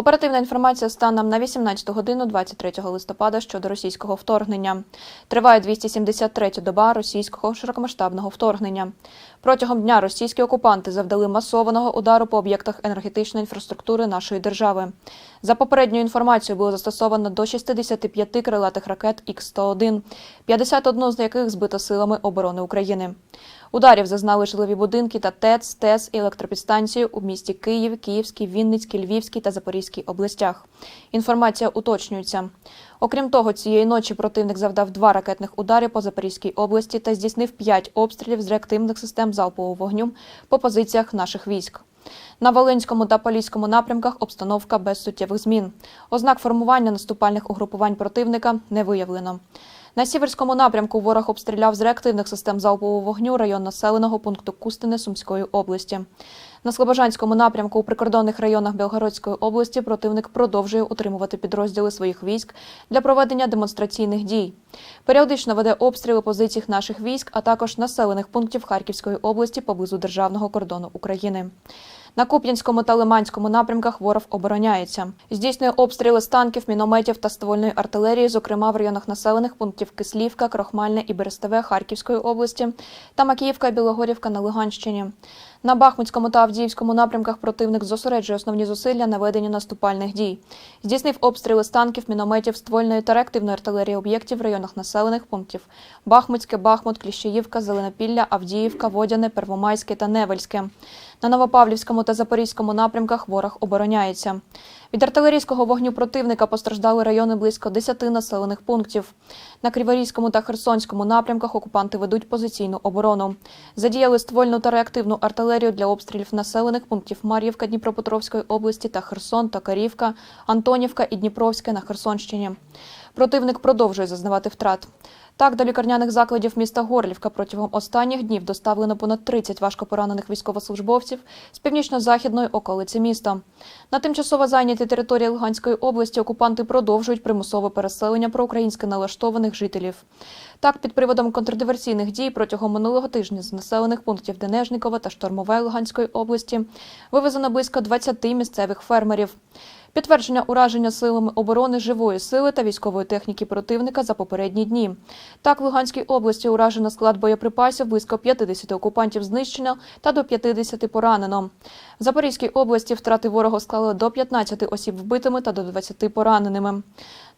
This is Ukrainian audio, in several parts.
Оперативна інформація станом на 18 годину 23 листопада щодо російського вторгнення. Триває 273 доба російського широкомасштабного вторгнення. Протягом дня російські окупанти завдали масованого удару по об'єктах енергетичної інфраструктури нашої держави. За попередньою інформацією було застосовано до 65 крилатих ракет Х-101, 51 з яких збито силами оборони України. Ударів зазнали житлові будинки та ТЕЦ, ТЕС і електропідстанції у місті Київ, Київській, Вінницькій, Львівській та Запорізькій областях. Інформація уточнюється. Окрім того, цієї ночі противник завдав два ракетних удари по Запорізькій області та здійснив п'ять обстрілів з реактивних систем залпового вогню по позиціях наших військ. На Волинському та Поліському напрямках обстановка без суттєвих змін. Ознак формування наступальних угрупувань противника не виявлено. На сіверському напрямку ворог обстріляв з реактивних систем залпового вогню район населеного пункту Кустини Сумської області. На Слобожанському напрямку у прикордонних районах Белгородської області противник продовжує утримувати підрозділи своїх військ для проведення демонстраційних дій. Періодично веде обстріли позицій наших військ, а також населених пунктів Харківської області поблизу державного кордону України. На Куп'янському та Лиманському напрямках ворог обороняється. Здійснює обстріли з танків, мінометів та ствольної артилерії, зокрема в районах населених пунктів Кислівка, Крохмальне і Берестове Харківської області та Макіївка Білогорівка на Луганщині. На Бахмутському та Авдіївському напрямках противник зосереджує основні зусилля на веденні наступальних дій. Здійснив обстріли з танків, мінометів, ствольної та реактивної артилерії об'єктів в районах населених пунктів Бахмутське, Бахмут, Кліщеївка, Зеленопілля, Авдіївка, Водяне, Первомайське та Невельське. На Новопавлівському та Запорізькому напрямках ворог обороняється. Від артилерійського вогню противника постраждали райони близько 10 населених пунктів. На Криворізькому та Херсонському напрямках окупанти ведуть позиційну оборону. Задіяли ствольну та реактивну артилерію для обстрілів населених пунктів Мар'ївка Дніпропетровської області та Херсон, Токарівка, Антонівка і Дніпровське на Херсонщині. Противник продовжує зазнавати втрат. Так, до лікарняних закладів міста Горлівка протягом останніх днів доставлено понад 30 важкопоранених військовослужбовців з північно-західної околиці міста. На тимчасово зайнятій території Луганської області окупанти продовжують примусове переселення проукраїнськи налаштованих жителів. Так, під приводом контрдиверсійних дій протягом минулого тижня з населених пунктів Денежникова та Штормове Луганської області вивезено близько 20 місцевих фермерів. Підтвердження ураження силами оборони живої сили та військової техніки противника за попередні дні. Так, в Луганській області уражено склад боєприпасів, близько 50 окупантів знищено та до 50 поранено. В Запорізькій області втрати ворога склали до 15 осіб вбитими та до 20 пораненими.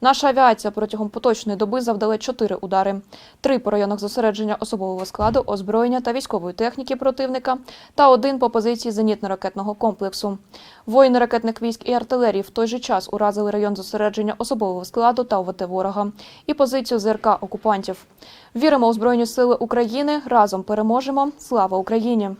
Наша авіація протягом поточної доби завдала 4 удари: три по районах зосередження особового складу, озброєння та військової техніки противника, та один по позиції зенітно-ракетного комплексу. Воїни ракетних військ і артилерії в той же час уразили район зосередження особового складу та ОВТ ворога і позицію ЗРК окупантів. Віримо у Збройні Сили України. Разом переможемо. Слава Україні!